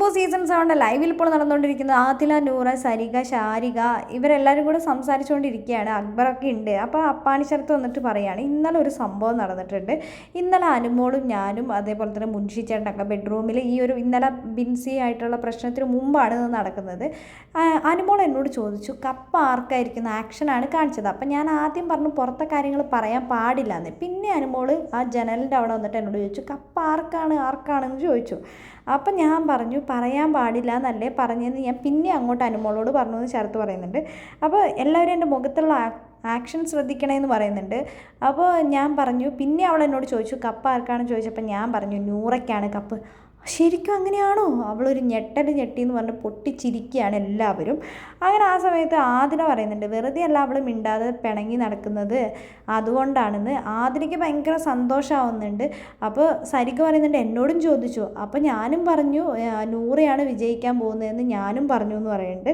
Boss season സെവന്റെ ലൈവിൽ ഇപ്പോൾ നടന്നുകൊണ്ടിരിക്കുന്നത് ആദില നൂറ സരിക ശാരിക ഇവരെല്ലാവരും കൂടെ സംസാരിച്ചുകൊണ്ടിരിക്കുകയാണ്. അക്ബറൊക്കെ ഉണ്ട്. അപ്പോൾ അപ്പാണി ശരത്ത് വന്നിട്ട് പറയുകയാണ് ഇന്നലെ ഒരു സംഭവം നടന്നിട്ടുണ്ട്. ഇന്നലെ അനുമോളും ഞാനും അതേപോലെ തന്നെ മുൻഷി ചേട്ടനൊക്കെ ബെഡ്റൂമിൽ ഈ ഒരു ഇന്നലെ ബിൻസി ആയിട്ടുള്ള പ്രശ്നത്തിന് മുമ്പാണ് ഇത് നടക്കുന്നത്. അനുമോൾ എന്നോട് ചോദിച്ചു കപ്പ ആർക്കായിരിക്കുന്ന ആക്ഷനാണ് കാണിച്ചത്. അപ്പം ഞാൻ ആദ്യം പറഞ്ഞു പുറത്തെ കാര്യങ്ങൾ പറയാൻ പാടില്ല എന്ന്. പിന്നെ അനുമോൾ ആ ജനലിന്റെ അവിടെ വന്നിട്ട് എന്നോട് ചോദിച്ചു കപ്പ ആർക്കാണ്? ആർക്കാണെന്ന് ചോദിച്ചു. അപ്പം ഞാൻ പറഞ്ഞു പറയാൻ പാടില്ല എന്നല്ലേ പറഞ്ഞതെന്ന് ഞാൻ പിന്നെ അങ്ങോട്ട് അനുമോളോട് പറഞ്ഞു എന്ന് ചേർത്ത് പറയുന്നുണ്ട്. അപ്പോൾ എല്ലാവരും എന്റെ മുഖത്തുള്ള ആക്ഷൻ ശ്രദ്ധിക്കണമെന്ന് പറയുന്നുണ്ട്. അപ്പോൾ ഞാൻ പറഞ്ഞു പിന്നെ അവൾ എന്നോട് ചോദിച്ചു കപ്പ് ആർക്കാണെന്ന് ചോദിച്ചപ്പോൾ ഞാൻ പറഞ്ഞു നൂറയ്ക്കാണ് കപ്പ്. ശരിക്കും അങ്ങനെയാണോ? അവളൊരു ഞെട്ടൽ ഞെട്ടി എന്ന് പറഞ്ഞ് പൊട്ടിച്ചിരിക്കുകയാണ് എല്ലാവരും. അങ്ങനെ ആ സമയത്ത് ആതിര പറയുന്നുണ്ട് വെറുതെ അല്ല അവൾ മിണ്ടാതെ പിണങ്ങി നടക്കുന്നത് അതുകൊണ്ടാണെന്ന്. ആതിരയ്ക്ക് ഭയങ്കര സന്തോഷമാവുന്നുണ്ട്. അപ്പോൾ സരിക്ക് പറയുന്നുണ്ട് എന്നോടും ചോദിച്ചു. അപ്പോൾ ഞാനും പറഞ്ഞു "ആ, നൂറയാണ് വിജയിക്കാൻ പോകുന്നതെന്ന് ഞാനും പറഞ്ഞു എന്ന് പറയുന്നുണ്ട്.